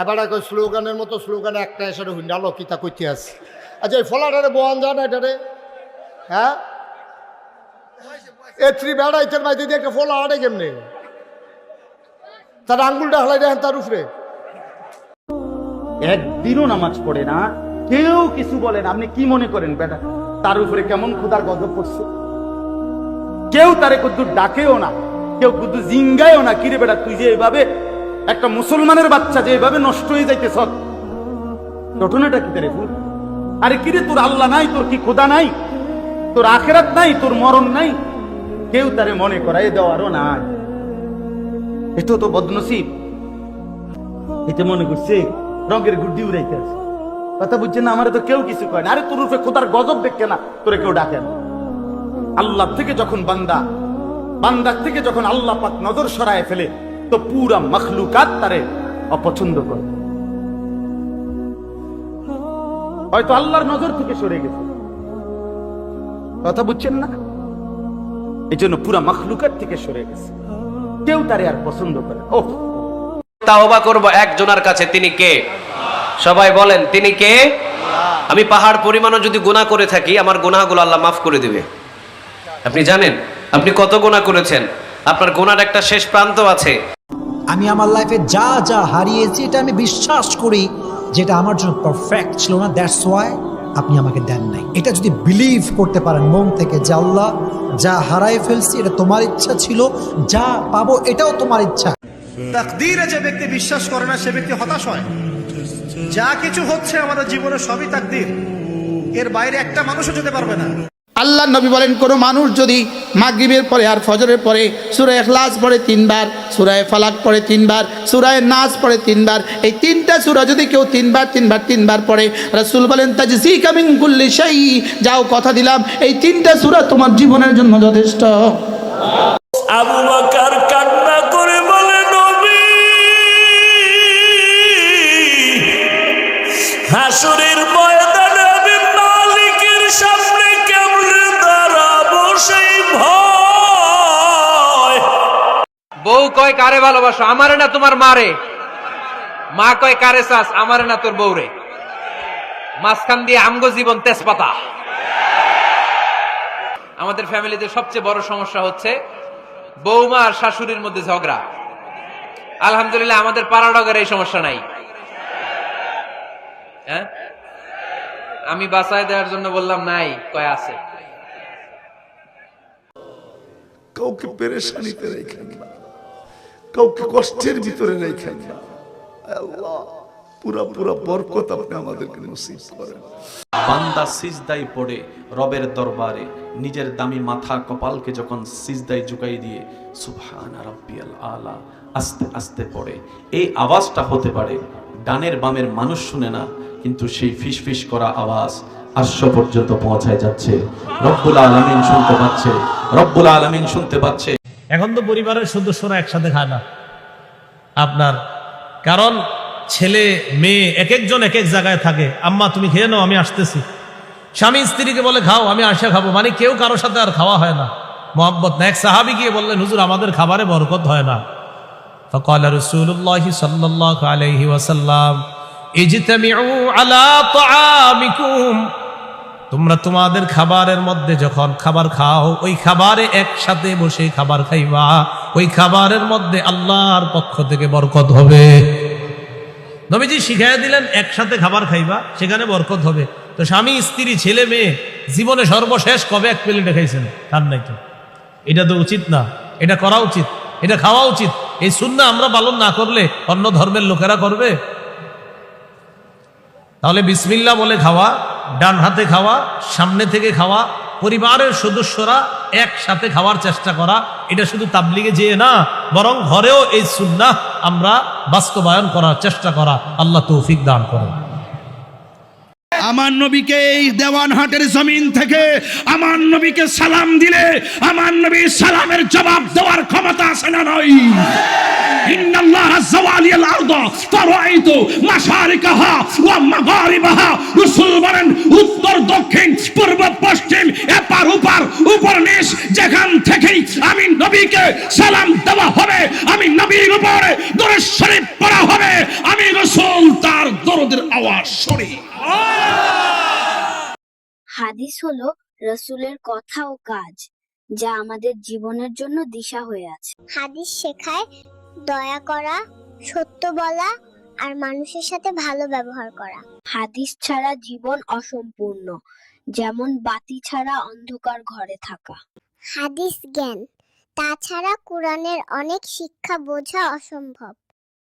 এবার কই স্লোগানের মতো স্লোগান, একটা এসে হুন্ডালো কিতা করতে আছে আচ্ছা এই ফলাটারে বোয়ান যান এটারে? হ্যাঁ? এ ত্রি বেড়াইতের মাইতে দিয়ে একটা ফলা আড়ে কেমনে? তার আঙ্গুলটা হালাই দেখেন তার উপরে। একদিনও নামাজ পড়ে না, কেউ কিছু বলেন আপনি কি মনে করেন বেটা? তার উপরে কেমন ক্ষুধার গজব পড়ছে? কেউ তারে কদ্দু ডাকেও না, কেউ কদ্দু জিঙ্গায়ও না। কিরে বেটা, তুই যে এভাবে একটা মুসলমানের বাচ্চা যে এভাবে নষ্ট হয়ে যাইতে সৎ ঘটনাটা কি রে ফুল? আরে কিরে তোর আল্লাহ নাই, তোর কি খোদা নাই? তোর আখেরাত নাই, তোর মরণ নাই? কেউ তারে মনে করাই দেওয়ারও নাই। এটা তো বদনসিব। এতে মনে করছে, রঙের গুড্ডি উড়াইতে আছে। কথা বুঝছে না, আমার তো কেউ কিছু কয় না। আরে তোর রূপে খোদার গজব দেখে না, তোরে কেউ ডাকে না। আল্লাহ থেকে যখন বান্দা, বান্দার থেকে যখন আল্লাহ পাক নজর সরায় ফেলে তো পুরা মখলুকাত তারে অপছন্দ করে। হয়তো আল্লাহর নজর থেকে সরে গেছে। কথা বুঝছেন না? এই জন্য পুরা মখলুকাত থেকে সরে গেছে। কেউ তারে আর পছন্দ করে ও তাওবা করব একজনের কাছে, তিনি কে? সবাই বলেন, তিনি কে? আমি পাহাড় পরিমাণও যদি গুনাহ করে থাকি, আমার গুনাহগুলো আল্লাহ মাফ করে দিবে। আপনি জানেন, আপনি কত গুনাহ করেছেন? আপনার গুনার একটা শেষ প্রান্ত আছে। আমি আমার লাইফে যা যা হারিয়েছি এটা আমি বিশ্বাস করি যেটা আমার জন্য পারফেক্ট ছিল না দ্যাটস ওয়াই আপনি আমাকে দেন নাই। এটা যদি বিলিভ করতে পারেন মন থেকে যে আল্লাহ যা হারাই ফেলছি এটা তোমার ইচ্ছা ছিল যা পাবো এটাও তোমার ইচ্ছা। তাকদীরে যে ব্যক্তি বিশ্বাস করে না সে ব্যক্তি হতাশ হয়। যা কিছু হচ্ছে আমাদের জীবনে সবই তাকদীর। এর বাইরে একটা মানুষও যেতে পারবে না। আল্লাহ নবী বলেন, কোনো মানুষ যদি মাগরিবের পরে আর ফজরের পরে সুরায় এখলাস পড়ে তিনবার সুরায় ফালাক পড়ে তিনবার সুরায় নাচ পড়ে তিনবার, এই তিনটা সুরা যদি কেউ তিনবার তিনবার তিনবার পড়ে, রাসূল বলেন তাজসি কামিং কুল্লি শাই যাও কথা দিলাম, এই তিনটা সুরা তোমার জীবনের জন্য যথেষ্ট। আবু বউ কয়, কারে ভালোবাসো? আমারে না তোমার মারে? মা কয়, কারে চাস? আমারে না তোর বউরে। মাঝখান দিয়ে আমগো জীবন তেজপাতা। আমাদের ফ্যামিলিতে সবচেয়ে বড় সমস্যা হচ্ছে বৌমা আর শাশুড়ির মধ্যে ঝগড়া। আলহামদুলিল্লাহ, আমাদের পাড়াডগের এই সমস্যা নাই। হ্যাঁ? আমি বাসায় দেওয়ার জন্য বললাম, নাই। কয়, আছে। কাউকে পেরেশানিতে রেখেন না কাউকে কষ্টের ভিতরে পড়ে এই আওয়াজটা হতে পারে, ডানের বামের মানুষ শুনে না, কিন্তু সেই ফিস ফিস করা আওয়াজ আশ্ব পর্যন্ত পৌঁছায় যাচ্ছে। রব্বুল আলামিন শুনতে পাচ্ছে, রব্বুল আলামিন শুনতে পাচ্ছে। এখন তো পরিবারের সদস্যরা একসাথে খায় না আপনার কারণ ছেলে মেয়ে এক একজন এক এক জায়গায় থাকে আম্মা তুমি খেয়ে নাও আমি আসতেছি স্বামী স্ত্রীকে বলে খাও আমি আসে খাবো মানে কেউ কারোর সাথে আর খাওয়া হয় না মোহাম্মত না এক সাহাবি গিয়ে বললেন হুজুর আমাদের খাবারে বরকত হয় না فقال رسول الله صلى الله عليه وسلم اجتمعوا على طعامكم তোমরা তোমাদের খাবারের মধ্যে যখন খাবার খাও, ওই খাবারে একসাথে বসে খাবার খাইবা। ওই খাবারের মধ্যে আল্লাহর পক্ষ থেকে বরকত হবে। নবীজি শিখাই দিলেন, একসাথে খাবার খাইবা, সেখানে বরকত হবে। তো স্বামী, স্ত্রী, ছেলে, মেয়ে, জীবনে সর্বশেষ কবে এক প্লেটে খাইছেন? তার নাই তো। এটা তো উচিত না। এটা করা উচিত। এটা খাওয়া উচিত। এই শূন্য আমরা পালন না করলে অন্য ধর্মের লোকেরা করবে? তাহলে বিসমিল্লা বলে খাওয়া, ডান হাতে খাওয়া, সামনে থেকে খাওয়া, পরিবারের সদস্যরা একসাথে খাওয়ার চেষ্টা করা, এটা শুধু তাবলিগে যেয়ে না, বরং ঘরেও এই সুন্না আমরা বাস্তবায়ন করার চেষ্টা করা, আল্লাহ তৌফিক দান করেন। আমার নবীকে এই দেওয়ানহাটের জমিন থেকে আমার নবীকে সালাম দিলে আমার নবী সালামের জবাব দেওয়ার ক্ষমতা আছে না নয় ইন্নাল্লাহ জাওয়ালিয়াল আরদ মাশারিকাহা ওয়া মাগারিবাহা। বলেন, উত্তর, দক্ষিণ, পূর্ব, পশ্চিম, এপার উপার উপর, নিচ, যেখান থেকেই আমি নবীকে সালাম দেওয়া হবে, আমি নবীর উপরে দরুদ শরীফ পড়া হবে, আমি রাসূল তার দরুদের আওয়াজ শুনি। হাদিস হলো রসুলের কথা ও কাজ যা আমাদের জীবনের জন্য দিশা হয়ে আছে। হাদিস শেখায় দয়া করা সত্য বলা আর মানুষের সাথে ভালো ব্যবহার করা। হাদিস ছাড়া জীবন অসম্পূর্ণ যেমন বাতি ছাড়া অন্ধকার ঘরে থাকা। হাদিস জ্ঞান তাছাড়া কোরআনের অনেক শিক্ষা বোঝা অসম্ভব।